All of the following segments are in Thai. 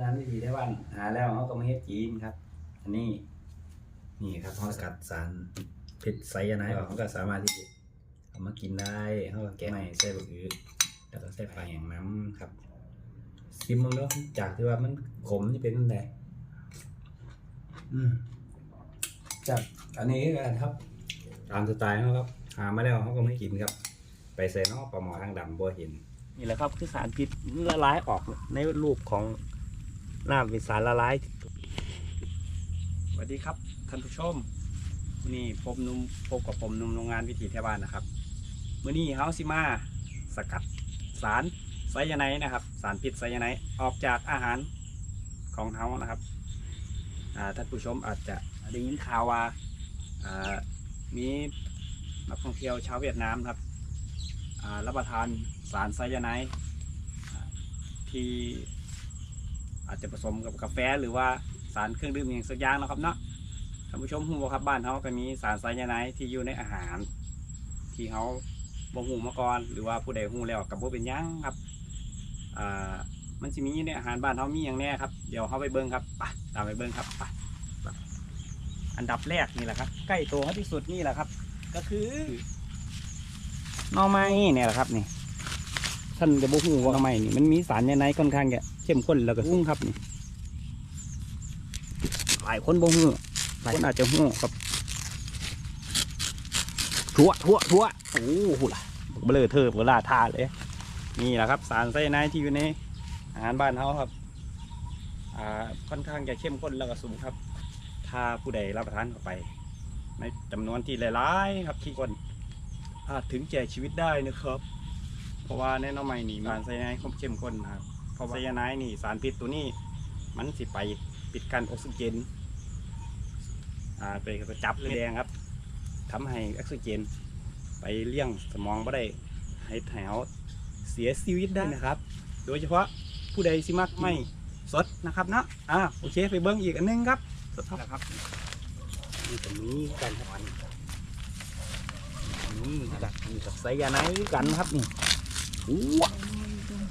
งานวิธีได้บ้านหาแล้วเขาก็มาเฮ็ดจีนครับ อันนี้นี่ครับเขาสกัดสารพิษไซยาไนด์ออกเขาก็สามารถที่จะเอามากินได้เขาก็แกะใหม่ใส่บะอือแล้วก็ใส่ปลาแห้งน้ำครับซิมมึงแล้วจากที่ว่ามันขมที่เป็นนั่นแหละอืมจากอันนี้กันครับ ตามสไตล์เขาครับ หามาแล้วเขาก็ไม่กินครับ ไปใส่นอกปลาหมอทางดำบ่เห็นนี่แหละครับคือสารพิษละลายออกในรูปของ น้ำเป็นสารละลายสวัสดีครับท่านผู้ชมนี่ผมนุ่มพบกับผมนุ่มโรงงานวิถีแถวบ้านนะครับมื้อนี้เฮาสิมาสกัดสารไซยาไนด์นะครับ สารพิษไซยาไนด์ออกจากอาหารของเฮานะครับท่านผู้ชมอาจจะได้ยินข่าวว่ามีนักท่องเที่ยวชาวเวียดนามครับรับประทานสารไซยาไนด์ที่ อาจจะผสมกับกาแฟหรือว่าสารเครื่องดื่มอย่างสักอย่างนะครับเนาะท่านผู้ชมหูบ่ครับบ้านเขาก็มีสารไซยาไนด์ที่อยู่ในอาหาร ที่เขาบ่หูมาก่อนหรือว่าผู้ใดหูแล้วกับบ่เป็นหยังครับอ่ามันจะมีในอาหารบ้านเขามีอย่างแน่ครับเดี๋ยวเขาไปเบิ้งครับไปตามไปเบิ้งครับไปอันดับแรกนี่แหละครับ ใกล้ตัวเขาที่สุดนี่แหละครับ ก็คือนอไม้เนี่ยแหละครับนี่ท่านจะบอกหูว่าทำไมนี่มันมีสารในในค่อนข้างจะ เข้มข้นแล้วก็สูงครับนี่หลายคนบอกหูหลายคนอาจจะหูครับทั่วทั่วทั่วโอ้โหล่ะเบลอเธอเบลาทาเลย นี่แหละครับ สารไซยาไนด์ที่อยู่ในอาหารบ้านเขาครับ อ่าค่อนข้างจะเข้มข้นแล้วก็สูงครับ ถ้าผู้ใดรับประทานเข้าไป ในจำนวนที่หลายๆครับที่คนอาจถึงแก่ชีวิตได้นะครับ เพราะว่าในหน้องใหม่นี่มันไซยาไนด์เข้มข้นนะครับ เพราะว่าไซยาไนด์นี่สารพิษตัวนี้ มันสิไปปิดกั้นออกซิเจนอ่าไปกระจับเลือดแดงครับทำให้ออกซิเจน ไปเลี้ยงสมองไม่ได้ให้แถวเสียชีวิตได้นะครับ โดยเฉพาะผู้ใดสิมักไม่สดนะครับเนาะอ่าโอเคไปเบิ้งอีกอันหนึงครับสดครับนี่ตรงนี้กันทอนนี่กับนี่กับไซยาไนด์กันครับนี่ว้าว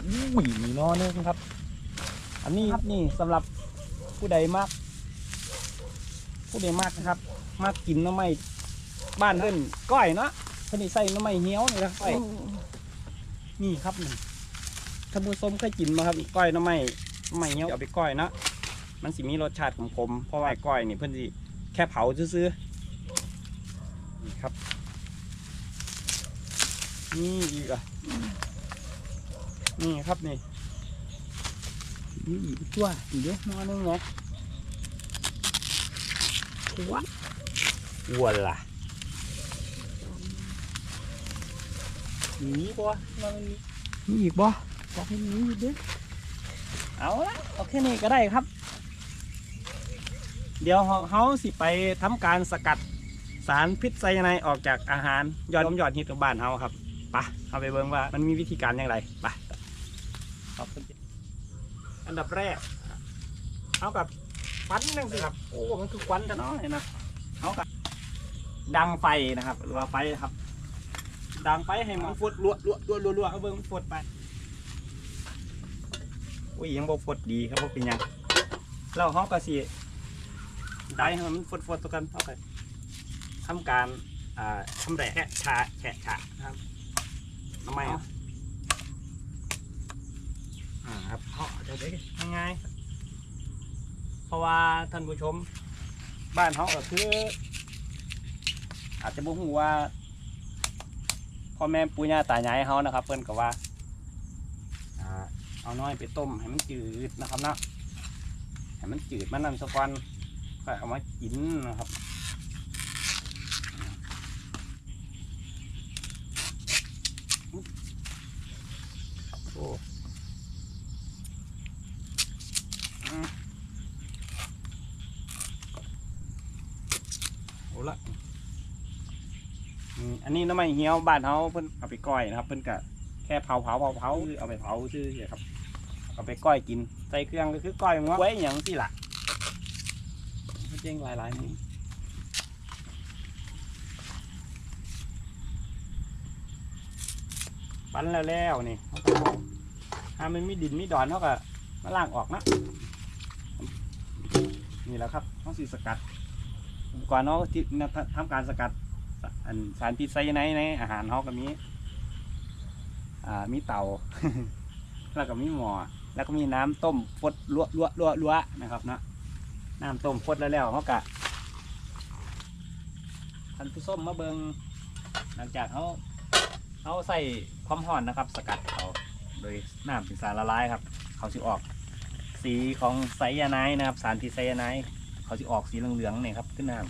อุ้ยมีนอนึงครับ อันนี้ครับนี่สำหรับผู้ใดมาก ผู้ใดมากนะครับ มากกินหน้ำไม้บ้านเพิ่นก้อยเนาะเพิ่นนี่ใส่หน้ำไม้เหี้ยวนี่นะก้อยนี่ครับนี่ท่านผู้ชมเคยกินมาครับก้อยหน้ำไม้หน้ำไม้เหี้ยวเอาไปก้อยเนาะมันสิมีรสชาติขมๆเพราะว่าไอ้ก้อยนี่เพิ่นสิแค่เผาซื่อๆนี่ครับนี่อีกอะ นี่ครับนี่นี่อีกตัวอีกเยอะนอนนึงไงว้าวัวล่ะนี่บ่มันมีนี่อีกบ่บอกให้มีอีกเด้อเอาละโอเคนี่ก็ได้ครับ เดี๋ยวเราเขาสิไปทำการสกัดสารพิษไซยาไนด์ออกจากอาหารยอดยอดฮิตของบ้านเขาครับไปเอาไปเบิ่งว่ามันมีวิธีการอย่างไรไปข อบคุณอันดับแรกเอากับควันนั่นสิครับ โอ้ มันคือควันจะน้อยนะเอากับดังไฟนะครับหรือว่าไฟครับ ดังไฟให้มันฟดรัวรัวรัวรัวรัวเอาเบิ่งมันฟดไปอุ้ยยังบ่ฟดดีครับบ่เป็นยังแล้วเขาก็สิได้ให้มันฟดฟดตัวกันเอาไปทำการทำแหละแฉะแฉะนะครับทำไมอะอ่าครับ เพาะจะไง่ายๆเพราะว่าท่านผู้ชมบ้านเขาก็คือ อาจจะบ่ฮู้ว่าพ่อแม่ปู่ย่าตายายเขานะครับ เพิ่นก็ว่าอ่าเอาน้อยไปต้มให้มันจืดนะครับนะให้มันจืดมันนั่นสักวันค่อยเอามากินนะครับ โอ้อืม โอ้ละอืมอันนี้น้ำมันเหี่ยวบ้านเขาเพิ่นเอาไปก้อยนะครับ เพิ่นก็แค่เผาเผาเผาเผาคือเอาไปเผาชื่อเฉยครับเอาไปก้อยกินใส่เครื่องก็คือก้อยงวไว้อย่างที่ละเจ๊งหลายหลายๆนี่ปั้นแล้วแล้วนี่เขาก็เอาถ้ามันมีดินมีดอนเขาก็มาล้างออกนะนี่ แหละครับเขาสิสกัดอุปกรณ์เขาที่ทำการสกัดอันสารพิษไซยาไนด์ในอาหารเขาก็มีอ่ามีเตา แล้วก็มีหม้อแล้วก็มีน้ำต้มฟดลวลวลวลวนะครับเนาะน้ำต้มฟดแล้วแล้วเขากะท่านผู้ส้มมาเบิงหลังจากเขาเขาใส่ความร้อนนะครับ สกัดเขาโดยน้ำเป็นสารละลายครับ เขาสิออก สีของไซยาไนด์นะครับ สารพิษไซยาไนด์เขาจะออกสีเหลืองๆเนี่ยครับขึ้นน้ำ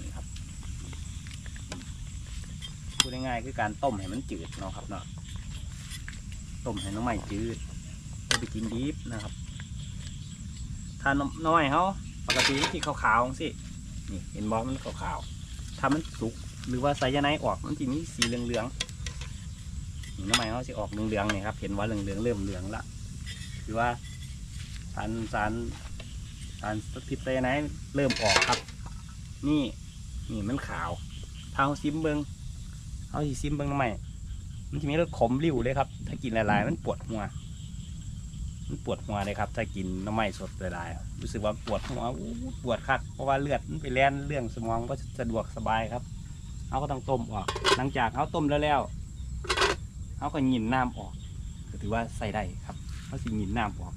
นี่ครับพูดง่ายๆคือการต้มให้มันจืดเนาะครับเนาะต้มให้น้ำใหม่จืดเอาไปกินดิบนะครับทานน้อยเขาปกติมันสีขาวๆสินี่เห็นบอมันขาวๆถ้ามันสุกหรือว่าไซยาไนด์ออกมันจะมีสีเหลืองๆนี่น้ำใหม่เขาจะออกเหลืองๆเนี่ยครับ เห็นว่าเหลืองๆเริ่มเหลืองละ หรือว่าสารสารสารพิษไซยาไนด์เริ่มออกครับ นี่นี่มันขาวถ้าเขาซิมเบิงเขาสิซิมเบิงทำไมมันจะมีรสขมริ้วเลยครับ ถ้ากินหลายๆมันปวดหัว มันปวดหัวเลยครับ ถ้ากินน้ำมันสดหลายๆรู้สึกว่าปวดหัวปวดคักเพราะว่าเลือดมันไปแล่นเรื่องสมองก็สะดวกสบายครับเขาก็ต้องต้มออก หลังจากเขาต้มแล้วแล้วเขาก็หยินน้ำออกก็ถือว่าใส่ได้ครับ เขาสิหินน้ำออก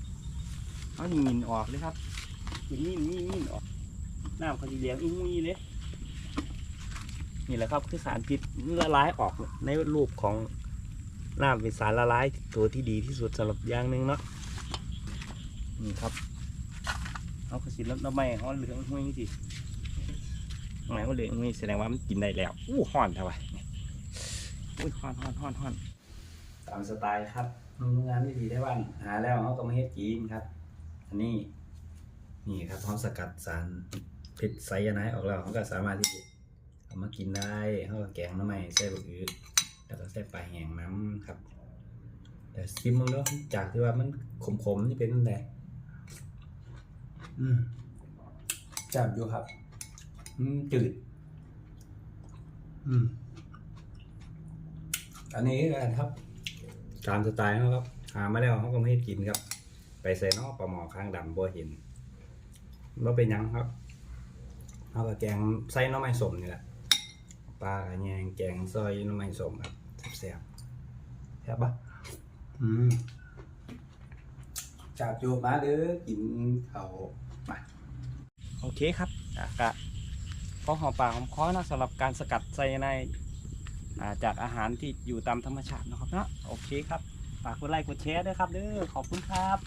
เขาสิหินออกเลยครับหินยินยินยินออกน้ำเขาสิเลี้ยงอุ้ยเลยนี่แหละครับคือสารพิษละลายออกในรูปของน้ำเป็นสารละลายตัวที่ดีที่สุดสำหรับอย่างหนึ่งเนาะนี่ครับเขาก็สิลดน้ำไม่เขาเหลืองห้วยสิทำไมเขาเหลืองห้วยแสดงว่ามันกินได้แล้วอู้ห่อนเท่าไหร่อุ้ยห่อนห่อนห่อนห่อนตามสไตล์ครับ โรงงานที่ดีได้บ้านหาแล้วเขาก็มาเฮ็ดกินครับ อันนี้นี่ครับเขาสกัดสารพิษไซยาไนด์ออกแล้วเขาก็สามารถที่จะเอามากินได้เขาก็แกงน้ำใหม่ใส่บะอืดแล้วก็ใส่ปลาแห้งน้ำครับ แต่ซิมมึงแล้วจากที่ว่ามันขมๆนี่เป็นยังไงอืมจับอยู่ครับ อืมจืด อืม อันนี้กันครับ ตามสไตล์เขาครับ หามาแล้วเขาก็ไม่ให้กินครับ ไปใส่นอกปลาหมอข้างดำบ่เห็นว่าเป็นหยังครับเอากับแกงใส่หน้ำไม้สมนี่แหละปลากระแยงแกงซอยหน้ำไม้สมครับแซ่บๆแซ่บปะอืมจากโยมาเด้อกินเขาวมาโอเคครับอะก็พอหอมปากหอมคอนะสำหรับการสกัดไซยาไนด์อ่า จากอาหารที่อยู่ตามธรรมชาตินะครับเนาะโอเคครับฝากกดไลค์กดแชร์ด้วยครับเด้อขอบคุณครับ